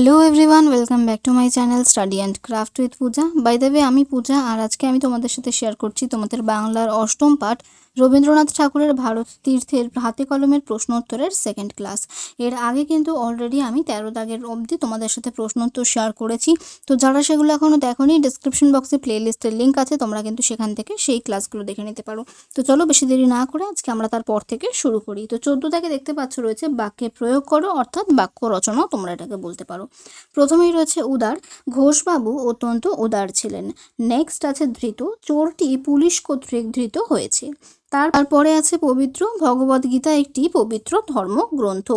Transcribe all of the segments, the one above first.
Hello everyone welcome back to my channel study and craft with Puja by the way আমি পূজা আর আজকে আমি তোমাদের সাথে শেয়ার করছি তোমাদের বাংলার অষ্টম পাঠ রবীন্দ্রনাথ ঠাকুরের ভারত তীর্থের হাতে কলমের প্রশ্ন উত্তরের সেকেন্ড ক্লাস এর আগে কিন্তু অলরেডি আমি তেরো দাগের অবধি তোমাদের সাথে প্রশ্ন উত্তর শেয়ার করেছি। তো যারা সেগুলো এখনও দেখোনি ডিসক্রিপশন বক্সে প্লে লিস্টের লিঙ্ক আছে, তোমরা কিন্তু সেখান থেকে সেই ক্লাসগুলো দেখে নিতে পারো। তো চলো বেশি দেরি না করে আজকে আমরা তারপর থেকে শুরু করি। তো চোদ্দ দাগে দেখতে পাচ্ছ রয়েছে বাক্যে প্রয়োগ করো, অর্থাৎ বাক্য রচনাও তোমরা এটাকে বলতে পারো। প্রথমেই রয়েছে উদার, ঘোষবাবু অত্যন্ত উদার ছিলেন। নেক্সট আছে ধৃত, চোরটি পুলিশ কর্তৃক ধৃত হয়েছে। তারপরে আছে পবিত্র ভগবদ্গীতা একটি পবিত্র ধর্মগ্রন্থ।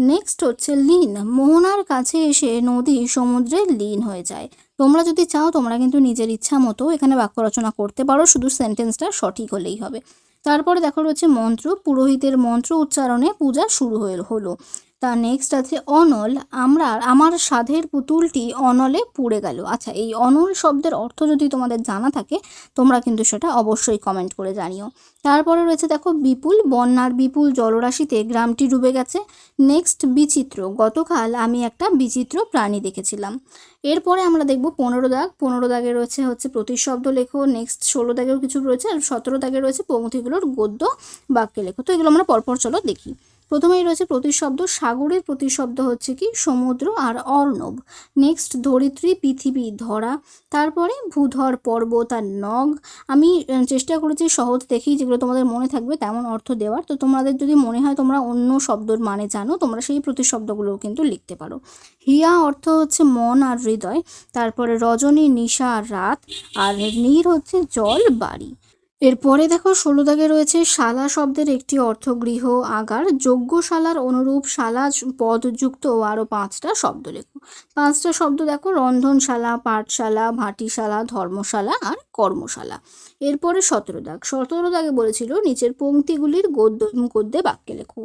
নেক্সট হচ্ছে লীন, মোহনার কাছে এসে নদী সমুদ্রে লীন হয়ে যায়। তোমরা যদি চাও, তোমরা কিন্তু নিজের ইচ্ছা মতো এখানে বাক্য রচনা করতে পারো, শুধু সেন্টেন্সটা সঠিক হলেই হবে। তারপরে দেখো রয়েছে মন্ত্র, পুরোহিতের মন্ত্র উচ্চারণে পূজা শুরু হলো। তা নেক্সট আছে অনল। আমরা আমার সাধের পুতুলটি অনলে পুড়ে গেল। আচ্ছা এই অনল শব্দের অর্থ যদি তোমাদের জানা থাকে, তোমরা কিন্তু সেটা অবশ্যই কমেন্ট করে জানিও। তারপরে রয়েছে দেখো, বিপুল বন্যার বিপুল জলরাশিতে গ্রামটি ডুবে গেছে। নেক্সট বিচিত্র। গতকাল আমি একটা বিচিত্র প্রাণী দেখেছিলাম। এরপরে আমরা দেখব পনেরো দাগ। পনেরো দাগে রয়েছে হচ্ছে প্রতিশব্দ লেখো। নেক্সট ষোলো দাগেও কিছু রয়েছে। আর সতেরো দাগে রয়েছে পঙ্ক্তিগুলোর গদ্য বাক্যে লেখো। তো এগুলো আমরা পরপর চলো দেখি। প্রথমেই রয়েছে প্রতিশব্দ, সাগরের প্রতিশব্দ হচ্ছে কি? সমুদ্র আর অর্ণব। নেক্সট ধরিত্রী, পৃথিবী, ধরা। তারপরে ভূধর, পর্বত আর নগ। আমি চেষ্টা করেছি সহজ দেখি যেগুলো তোমাদের মনে থাকবে তেমন অর্থ দেওয়ার। তো তোমাদের যদি মনে হয় তোমরা অন্য শব্দর মানে জানো, তোমরা সেই প্রতিশব্দগুলোও কিন্তু লিখতে পারো। হিয়া অর্থ হচ্ছে মন আর হৃদয়। তারপরে রজনী, নিশা আর রাত। আর নীর হচ্ছে জল বাড়ি এরপরে দেখো ষোলো দাগে রয়েছে শালা শব্দের একটি অর্থ গৃহ আগার যজ্ঞশালার অনুরূপ শালা পদযুক্ত আরও পাঁচটা শব্দ লেখো। পাঁচটা শব্দ দেখো, রন্ধনশালা, পাঠশালা, ভাটিশালা, ধর্মশালা আর কর্মশালা। এরপরে সতেরো দাগ। সতেরো দাগে বলেছিল, নিচের পংক্তিগুলির গদ্য গদ্যে বাক্যে লেখো।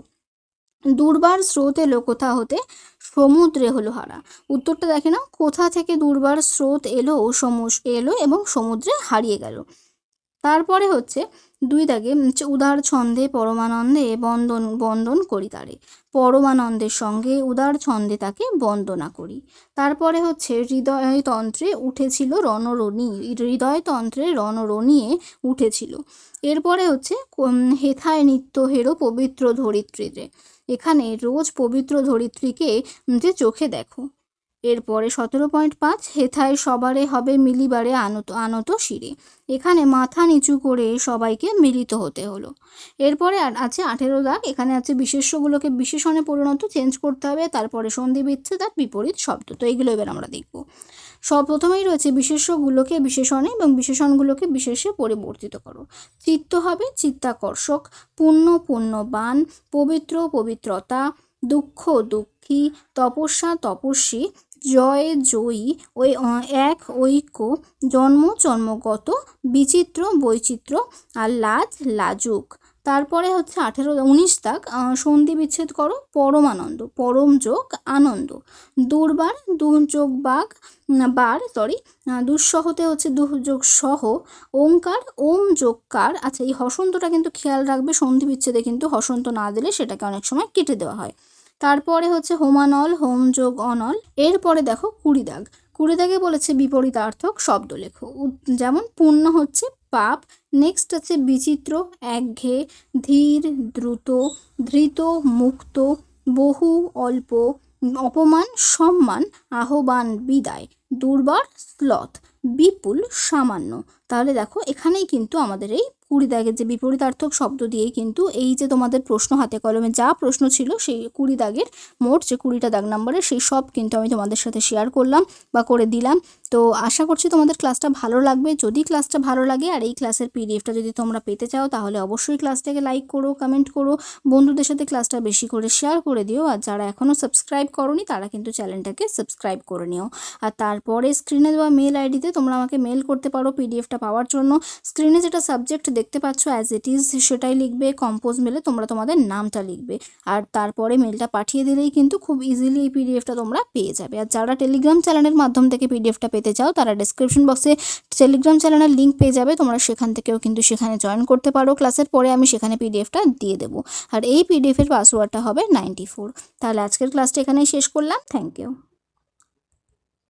দুর্বার স্রোত এলো কোথা হতে সমুদ্রে হলো হারা। উত্তরটা দেখে না কোথা থেকে দুর্বার স্রোত এলো সমুস এলো এবং সমুদ্রে হারিয়ে গেল? তারপরে হচ্ছে দুই দাগে উদার ছন্দে পরমানন্দে বন্দন বন্দন করি তারে। পরমানন্দের সঙ্গে উদার ছন্দে তাকে বন্দনা করি। তারপরে হচ্ছে হৃদয়তন্ত্রে উঠেছিল রণরণী হৃদয়তন্ত্রে রণরণিয়ে উঠেছিল। এরপরে হচ্ছে হেথায় নিত্য হেরো পবিত্র ধরিত্রীতে। এখানে রোজ পবিত্র ধরিত্রীকে যে চোখে দেখো। এরপরে সতেরো পয়েন্ট পাঁচ হেথায় সবারে হবে মিলিবারে আনত আনত শিরে। এখানে মাথা নিচু করে সবাইকে মিলিত হতে হলো। এরপরে আছে আঠেরো দাগ, এখানে আছে বিশেষ্যগুলোকে বিশেষণে পরিণত চেঞ্জ করতে হবে, তারপরে সন্ধি বিচ্ছে তার বিপরীত শব্দ। তো এইগুলো এবার আমরা দেখব। সব প্রথমেই রয়েছে বিশেষ্যগুলোকে বিশেষণে এবং বিশেষণগুলোকে বিশেষে পরিবর্তিত করো। চিত্ত হবে চিত্তাকর্ষক, পুণ্য পুণ্যবান, পবিত্র পবিত্রতা, দুঃখ দুঃখী, তপস্যা তপস্বী জয় জয়ী ওই এক ঐক্য জন্ম জন্মগত বিচিত্র বৈচিত্র্য আর লাজ লাজুক। তারপরে হচ্ছে আঠেরো, উনিশ তাক সন্ধি বিচ্ছেদ করো, পরমানন্দ, পরম যোগ আনন্দ। দুর্বার দুযোগ বাঘ বার সরি দুঃসহতে হচ্ছে দুযোগ সহ, ওঙ্কার, ওম যোগকার। আচ্ছা এই হসন্তটা কিন্তু খেয়াল রাখবে, সন্ধি বিচ্ছেদে কিন্তু হসন্ত না দিলে সেটাকে অনেক সময় কেটে দেওয়া হয়। তারপরে হচ্ছে হোমানল হোম যোগ অনল, এরপরে দেখো কুড়ি দাগ কুড়ি দাগে বলেছে বিপরীতার্থক শব্দ লেখো যেমন পূর্ণ হচ্ছে পাপ, নেক্সট আছে বিচিত্র, একঘে, ধীর, দ্রুত, ধৃত, মুক্ত, বহু, অল্প, অপমান, সম্মান, আহ্বান, বিদায়, দুর্বার স্লথ বিপুল, সামান্য। তাহলে দেখো, এখানেই কিন্তু আমাদের এই কুড়ি দাগের যে বিপরীতার্থক শব্দ দিয়েই কিন্তু এই যে তোমাদের প্রশ্ন হাতে কলমে যা প্রশ্ন ছিল, সেই কুড়ি দাগের মোট যে কুড়িটা দাগ নাম্বারের সেই সব কিন্তু আমি তোমাদের সাথে শেয়ার করলাম বা করে দিলাম। তো আশা করছি তোমাদের ক্লাসটা ভালো লাগবে। যদি ক্লাসটা ভালো লাগে আর এই ক্লাসের পিডিএফটা যদি তোমরা পেতে চাও, তাহলে অবশ্যই ক্লাসটাকে লাইক করো কমেন্ট করো, বন্ধুদের সাথে ক্লাসটা বেশি করে শেয়ার করে দিও। আর যারা এখনও সাবস্ক্রাইব করনি, তারা কিন্তু চ্যানেলটাকে সাবস্ক্রাইব করে নিও। আর তারপরে স্ক্রিনে দেওয়া মেল আইডিতে তোমরা আমাকে মেল করতে পারো পিডিএফটা পাওয়ার জন্য স্ক্রিনে যেটা সাবজেক্ট দেখতে পাচ্ছ অ্যাজ ইট ইজ সেটাই লিখবে কম্পোজ মেলে তোমরা তোমাদের নামটা লিখবে। আর তারপরে মেলটা পাঠিয়ে দিলেই কিন্তু খুব ইজিলি এই পিডিএফটা তোমরা পেয়ে যাবে। আর যারা টেলিগ্রাম চ্যানেলের মাধ্যম থেকে পিডিএফটা পেতে চাও, তারা ডিসক্রিপশন বক্সে টেলিগ্রাম চ্যানেলের লিঙ্ক পেয়ে যাবে। তোমরা সেখান থেকেও কিন্তু সেখানে জয়েন করতে পারো। ক্লাসের পরে আমি সেখানে পিডিএফটা দিয়ে দেবো। আর এই পিডিএফের পাসওয়ার্ডটা হবে নাইনটি ফোর তাহলে আজকের ক্লাসটা এখানেই শেষ করলাম। Thank you